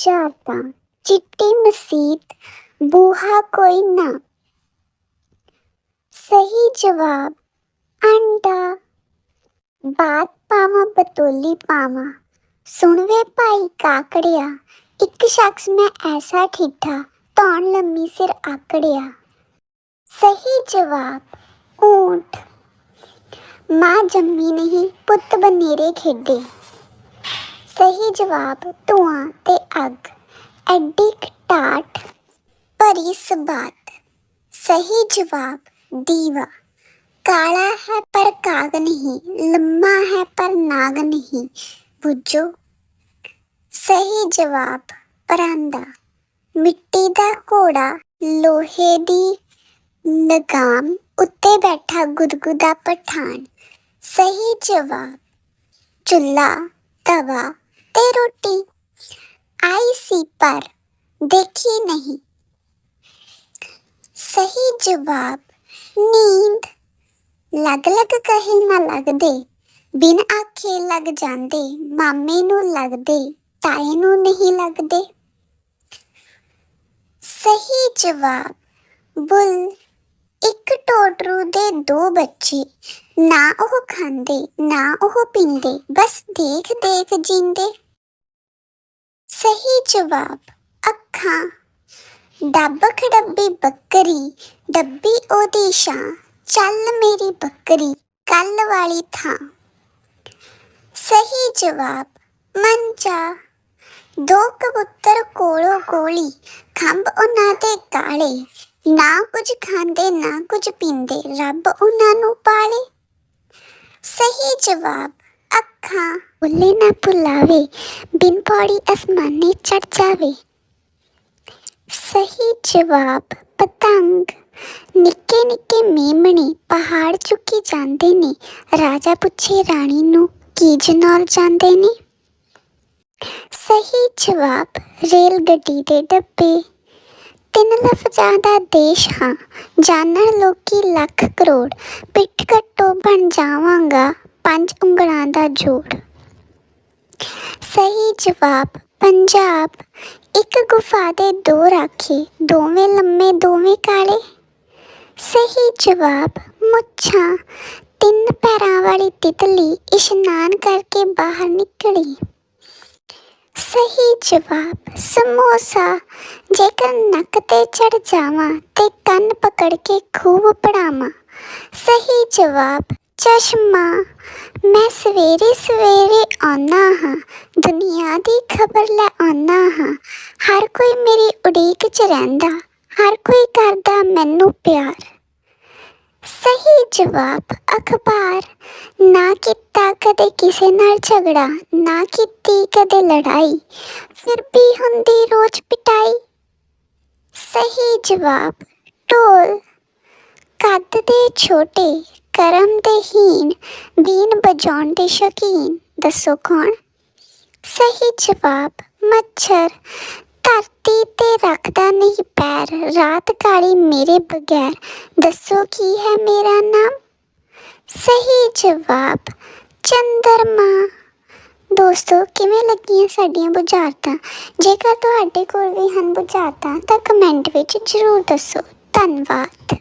ਬੁਝਾਰਤਾਂ ਚਿੱਟੀ ਮਸੀਤ ਬੂਹਾ ਕੋਈ ਨਾ। ਸਹੀ ਜਵਾਬ, ਅੰਡਾ। ਬਾਤ ਪਾਵਾਂ, ਬਤੋਲੀ ਪਾਵਾਂ। ਸੁਣ ਭਾਈ ਕਾਕੜਿਆ, ਇੱਕ ਸ਼ਖਸ ਮੈਂ ਐਸਾ ਠਿੱਠਾ, ਧੌਣ ਲੰਮੀ ਸਿਰ ਆਕੜਿਆ। ਸਹੀ ਜਵਾਬ ਊਂਟ ਮਾਂ ਜੰਮੀ ਨਹੀਂ, ਪੁੱਤ ਬਨੇਰੇ ਖੇਡੇ। ਸਹੀ ਜਵਾਬ, ਧੂਆਂ ਤੇ ਅੱਗ, ਐਡੀ ਕਟਾਟ ਭਰੀ ਸਬਾਤ, ਸਹੀ ਜਵਾਬ, ਦੀਵਾ। ਕਾਲਾ ਹੈ ਪਰ ਕਾਗ ਨਹੀਂ, ਲੰਮਾ ਹੈ ਪਰ ਨਾਗ ਨਹੀਂ। ਬੁੱਝੋ, ਸਹੀ ਜਵਾਬ, ਪਰਾਂਦਾ। ਮਿੱਟੀ ਦਾ ਘੋੜਾ, ਲੋਹੇ ਦੀ ਨਗਾਮ, ਉੱਤੇ ਬੈਠਾ ਗੁਦਗੁਦਾ ਪਠਾਨ। ਸਹੀ ਜਵਾਬ ਚੁੱਲਾ ਤਵਾ ਤੇ ਰੋਟੀ। ਆਈ ਸੀ, ਪਰ ਦੇਖੀ ਨਹੀਂ। ਸਹੀ ਜਵਾਬ, ਨੀਂਦ। ਲਗ ਲਗ ਕਹੇ ਨਾ ਲੱਗਦੇ, ਬਿਨ ਆਖੇ ਲੱਗ ਜਾਂਦੇ, ਮਾਮੇ ਨੂੰ ਲੱਗਦੇ, ਤਾਏ ਨੂੰ ਨਹੀਂ ਲੱਗਦੇ। ਸਹੀ ਜਵਾਬ, ਬੁੱਲ, ਇੱਕ ਟੋਟਰੂ ਦੇ ਦੋ ਬੱਚੇ। ਨਾ ਉਹ ਖਾਂਦੇ, ਨਾ ਉਹ ਪੀਂਦੇ, ਬਸ ਦੇਖ ਦੇਖ ਜਿੰਦੇ। ਸਹੀ ਜਵਾਬ, ਅੱਖਾਂ। ਡੱਬ ਖਡੱਬੀ ਬੱਕਰੀ, ਡੱਬੀ ਉਹਦੀ ਛਾਂ। ਚੱਲ ਮੇਰੀ ਬੱਕਰੀ, ਕੱਲ ਵਾਲੀ ਥਾਂ। ਸਹੀ ਜਵਾਬ ਮੰਜਾ ਦੋ ਕਬੂਤਰ ਕੋਲੋਂ ਕੋਲੀ ਖੰਭ ਉਹਨਾਂ ਦੇ ਕਾਲੇ। ਨਾ ਕੁਝ ਖਾਂਦੇ, ਨਾ ਕੁਝ ਪੀਂਦੇ, ਰੱਬ ਉਹਨਾਂ ਨੂੰ ਪਾਲੇ। ਸਹੀ ਜਵਾਬ, ਅੱਖਾਂ। ਭੁੱਲੇ ਨਾ ਭੁਲਾਵੇ ਬਿਨ ਪੌੜੀ ਅਸਮਾਨੇ ਚੜ ਜਾਵੇ। ਸਹੀ ਜਵਾਬ, ਪਤੰਗ। ਨਿੱਕੇ ਨਿੱਕੇ ਮੇਮਣੇ ਪਹਾੜ ਚੁੱਕੀ ਜਾਂਦੇ ਨੇ। ਰਾਜਾ ਪੁੱਛੇ, ਰਾਣੀ ਨੂੰ ਕੀ ਜਨੌਰ ਜਾਂਦੇ ਨੇ? ਸਹੀ ਜਵਾਬ ਰੇਲ ਗੱਡੀ ਦੇ ਡੱਬੇ। ਤਿੰਨ ਲਫ਼ਜ਼ਾਂ ਦਾ ਦੇਸ਼ ਹਾਂ ਜਾਣਨ ਲੋਕੀ ਲੱਖ ਕਰੋੜ। ਪਿੱਠ ਕੱਟੋ ਬਣ ਜਾਵਾਂਗਾ, ਪੰਜ ਉਂਗਲਾਂ ਦਾ ਜੋੜ। ਸਹੀ ਜਵਾਬ, ਪੰਜਾਬ। ਇੱਕ ਗੁਫਾ ਦੇ ਦੋ ਰਾਖੀ, ਦੋਵੇਂ ਲੰਮੇ, ਦੋਵੇਂ ਕਾਲੇ। ਸਹੀ ਜਵਾਬ, ਮੁੱਛਾਂ। ਤਿੰਨ ਪੈਰਾਂ ਵਾਲੀ ਤਿਤਲੀ ਇਸ਼ਨਾਨ ਕਰਕੇ ਬਾਹਰ ਨਿਕਲੀ। ਸਹੀ ਜਵਾਬ, ਸਮੋਸਾ। ਜੇਕਰ ਨੱਕ ਤੇ ਚੜ ਜਾਵਾਂ ਤੇ ਕੰਨ ਪਕੜ ਕੇ ਖੂਬ ਪੜਾਵਾਂ ਸਹੀ ਜਵਾਬ ਚਸ਼ਮਾ। ਮੈਂ ਸਵੇਰੇ ਸਵੇਰੇ ਆਉਣਾ ਹਾਂ। ਦੁਨੀਆ ਦੀ ਖਬਰ ਲੈ ਆਉਣਾ ਹਾਂ। ਹਰ ਕੋਈ ਮੇਰੀ ਉਡੀਕ 'ਚ ਰਹਿੰਦਾ। ਹਰ ਕੋਈ ਕਰਦਾ ਮੈਨੂੰ ਪਿਆਰ। ਸਹੀ ਜਵਾਬ, ਅਖਬਾਰ। ਨਾ ਕੀਤਾ ਕਦੇ ਕਿਸੇ ਨਾਲ ਝਗੜਾ, ਨਾ ਕੀਤੀ ਕਦੇ ਲੜਾਈ। ਫਿਰ ਵੀ ਹੁੰਦੀ ਰੋਜ਼ ਪਿਟਾਈ। ਸਹੀ ਜਵਾਬ, ਢੋਲ। ਕੱਦ ਦੇ ਛੋਟੇ ਕਰਮ ਦੇ ਹੀਨ ਬੀਨ ਬਜਾਉਣ ਦੇ ਸ਼ੌਕੀਨ। ਦੱਸੋ ਕੌਣ? ਸਹੀ ਜਵਾਬ, ਮੱਛਰ। ਧਰਤੀ ਤੇ ਰੱਖਦਾ ਨਹੀਂ ਪੈਰ, ਰਾਤ ਕਾਲੀ ਮੇਰੇ ਬਗੈਰ। ਦੱਸੋ ਕੀ ਹੈ ਮੇਰਾ ਨਾਮ? ਸਹੀ ਜਵਾਬ, ਚੰਦਰਮਾ। ਦੋਸਤੋ, ਕਿਵੇਂ ਲੱਗੀਆਂ ਸਾਡੀਆਂ ਬੁਝਾਰਤਾਂ? ਜੇਕਰ ਤੁਹਾਡੇ ਕੋਲ ਵੀ ਹਨ ਬੁਝਾਰਤਾਂ, ਤਾਂ ਕਮੈਂਟ ਵਿੱਚ ਜ਼ਰੂਰ ਦੱਸੋ। ਧੰਨਵਾਦ।